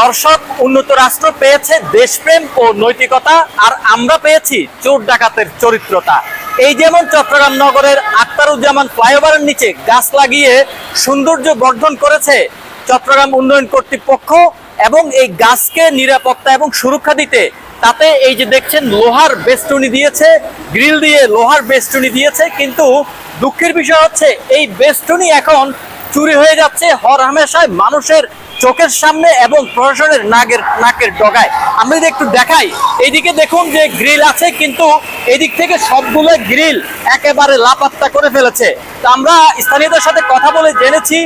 দর্শক, উন্নত রাষ্ট্র পেয়েছে দেশপ্রেম ও নৈতিকতা, আর আমরা পেয়েছি চোর ডাকাতের চরিত্রতা। এই যেমন চট্টগ্রাম নগরের আক্তারুজ্জামান ফ্লাইওভারের নিচে গাছ লাগিয়ে সৌন্দর্য বর্ধন করেছে চট্টগ্রাম উন্নয়ন কর্তৃপক্ষ, এবং এই গাছকে নিরাপত্তা এবং সুরক্ষা দিতে তাতে এই যে দেখছেন, লোহার বেষ্টনী দিয়েছে, গ্রিল দিয়ে লোহার বেষ্টনী দিয়েছে, কিন্তু দুঃখের বিষয় হচ্ছে, এই বেষ্টনী এখন চুরি হয়ে যাচ্ছে হর হামেশায় মানুষের চোখের সামনে এবং প্রশাসনের নাগের, নাকের ডগায়। আমরা যদি একটু দেখাই, এইদিকে দেখুন যে গ্রিল আছে, কিন্তু এদিক থেকে সবগুলো গ্রিল একেবারে লাপাত্তা করে ফেলেছে। তো আমরা স্থানীয়দের সাথে কথা বলে জেনেছি,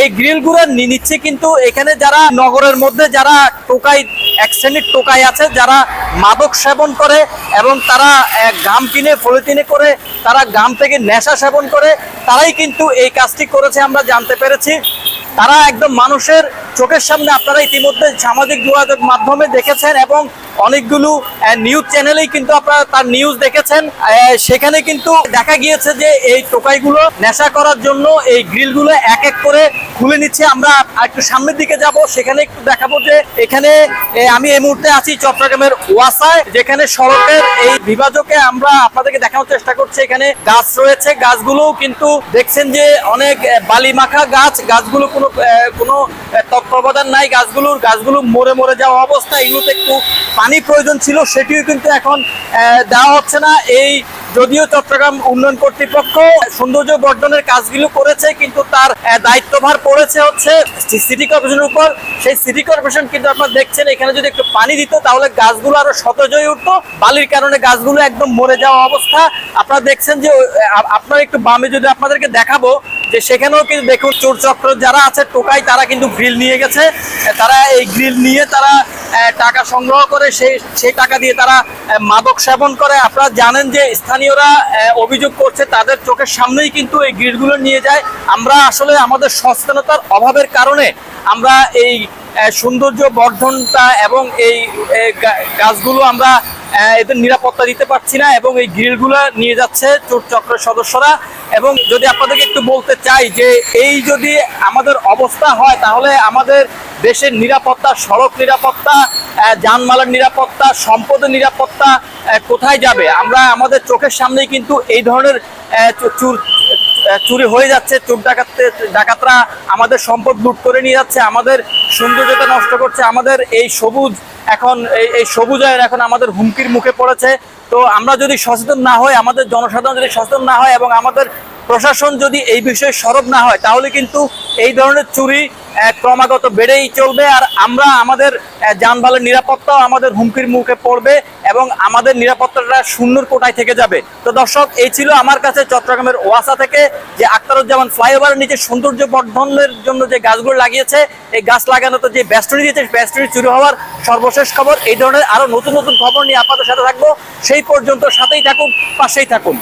এই গ্রিলগুলো নিচ্ছে কিন্তু এখানে যারা নগরের মধ্যে যারা টোকাই, এক শ্রেণির টোকাই আছে, যারা মাদক সেবন করে এবং তারা গাম কিনে, পলিথিনে করে তারা গাম থেকে নেশা সেবন করে, তারাই কিন্তু এই কাজটি করেছে, আমরা জানতে পেরেছি। তারা একদম মানুষের চোখের সামনে আপনারা ইতিমধ্যে সামাজিক যোগাযোগ মাধ্যমে দেখেছেন এবং অনেকগুলো নিউজ চ্যানেলেই কিন্তু আপনারা তার নিউজ দেখেছেন। সেখানে কিন্তু দেখা গিয়েছে যে এই টোকাইগুলো নেশা করার জন্য এই গ্রিলগুলো এক এক করে খুলে নিচ্ছে। আমরা একটু সামনের দিকে যাব, সেখানে একটু দেখাবো যে এখানে আমি এই মুহূর্তে আছি চট্টগ্রামের ওয়াসায়, যেখানে সড়কের এই বিভাজকে আমরা আপনাদেরকে দেখানোর চেষ্টা করছি। এখানে গাছ রয়েছে গাছগুলো কিন্তু দেখছেন যে অনেক বালি মাখা গাছ। গাছগুলো কোনো কোনো তত্ত্বাবধান নাই। গাছগুলোর, গাছগুলো মরে মরে যাওয়া অবস্থা। এগুলোতে একটু পানি প্রয়োজন ছিল সেটিও কিন্তু এখন দেওয়া হচ্ছে না। এই যদিও চট্টগ্রাম উন্নয়ন কর্তৃপক্ষ সৌন্দর্য বর্ধনের কাজগুলো করেছে, কিন্তু তার দায়িত্বভার পড়েছে হচ্ছে সিটি কর্পোরেশনের উপর। সেই সিটি কর্পোরেশন কিন্তু আপনারা দেখছেন, এখানে যদি একটু পানি দিত তাহলে গাছগুলো আরও সতেজ হয়ে উঠতো। বালির কারণে গাছগুলো একদম মরে যাওয়া অবস্থা। আপনারা দেখছেন যে আপনারা একটু বামে যদি আপনাদেরকে দেখাবো যে সেখানেও কিন্তু দেখুন চোর চক্র যারা আছে টোকাই, তারা কিন্তু গ্রিল নিয়ে গেছে। তারা এই গ্রিল নিয়ে তারা টাকা সংগ্রহ করে, সেই সেই টাকা দিয়ে তারা মাদক সেবন করে। আপনারা জানেন যে স্থানীয়রা অভিযোগ করছে, তাদের চোখের সামনেই কিন্তু এই গ্রিলগুলো নিয়ে যায়। আমরা আসলে আমাদের সচেতনতার অভাবের কারণে আমরা এই সৌন্দর্য বর্ধনটা এবং এই গাছগুলো আমরা এদের নিরাপত্তা দিতে পারছি না এবং এই গ্রিলগুলো নিয়ে যাচ্ছে চোর চক্রের সদস্যরা। এবং যদি আপনাদেরকে একটু বলতে চাই যে এই যদি আমাদের অবস্থা হয়, তাহলে আমাদের দেশের নিরাপত্তা, সড়ক নিরাপত্তা যানমালের নিরাপত্তা, সম্পদের নিরাপত্তা কোথায় যাবে? আমরা আমাদের চোখের সামনেই কিন্তু এই ধরনের চুর চুরি হয়ে যাচ্ছে, চোর ডাকাতে ডাকাতরা আমাদের সম্পদ লুট করে নিয়ে যাচ্ছে, আমাদের সৌন্দর্যতা নষ্ট করছে, আমাদের এই সবুজ এখন এই- সবুজায়ন এখন আমাদের হুমকির মুখে পড়েছে। তো আমরা যদি সচেতন না হই, আমাদের জনসাধারণ যদি সচেতন না হয় এবং আমাদের প্রশাসন যদি এই বিষয়ে সরব না হয়, তাহলে কিন্তু এই ধরনের চুরি ক্রমাগত বেড়েই চলবে আর আমরা আমাদের যানবাহনের নিরাপত্তাও আমাদের হুমকির মুখে পড়বে এবং আমাদের নিরাপত্তাটা শূন্যর কোটায় থেকে যাবে। তো দর্শক, এই ছিল আমার কাছে চট্টগ্রামের ওয়াসা থেকে যে আক্তারুজ্জামান ফ্লাইওভারের নিচে সৌন্দর্য বর্ধনের জন্য যে গাছগুলো লাগিয়েছে, এই গাছ লাগানোতে যে ব্যস্তনী দিয়েছে ব্যস্তনী চুরি হওয়ার সর্বশেষ খবর। এই ধরনের আরও নতুন নতুন খবর নিয়ে আপনাদের সাথে থাকব। সেই পর্যন্ত সাথেই থাকুন, পাশেই থাকুন।